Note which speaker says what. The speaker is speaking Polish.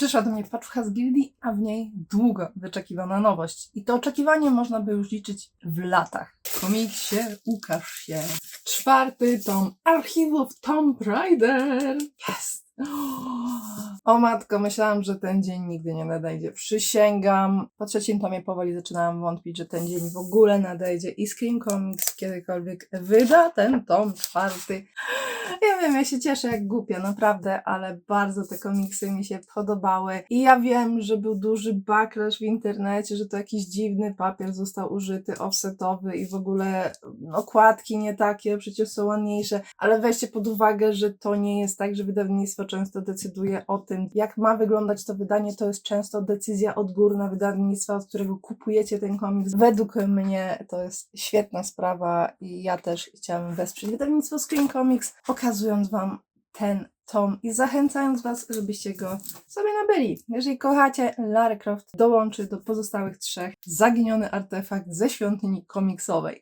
Speaker 1: Przyszła do mnie paczka z gildii, a w niej długo wyczekiwana nowość. I to oczekiwanie można by już liczyć w latach. Komiksie, ukaż się. Czwarty tom archiwów Tomb Raider. Jest! O matko, myślałam, że ten dzień nigdy nie nadejdzie. Przysięgam. Po trzecim tomie powoli zaczynałam wątpić, że ten dzień w ogóle nadejdzie i Scream Comics kiedykolwiek wyda ten tom czwarty. Ja wiem, ja się cieszę jak głupia, naprawdę, ale bardzo te komiksy mi się podobały. I ja wiem, że był duży backlash w internecie, że to jakiś dziwny papier został użyty, offsetowy i w ogóle okładki nie takie, przecież są ładniejsze, ale weźcie pod uwagę, że to nie jest tak, że wydawnictwo często decyduje o tym, jak ma wyglądać to wydanie, to jest często decyzja odgórna wydawnictwa, od którego kupujecie ten komiks. Według mnie to jest świetna sprawa i ja też chciałam wesprzeć wydawnictwo Screen Comics, pokazując Wam ten tom i zachęcając Was, żebyście go sobie nabyli. Jeżeli kochacie, Lara Croft dołączy do pozostałych trzech zaginiony artefakt ze świątyni komiksowej.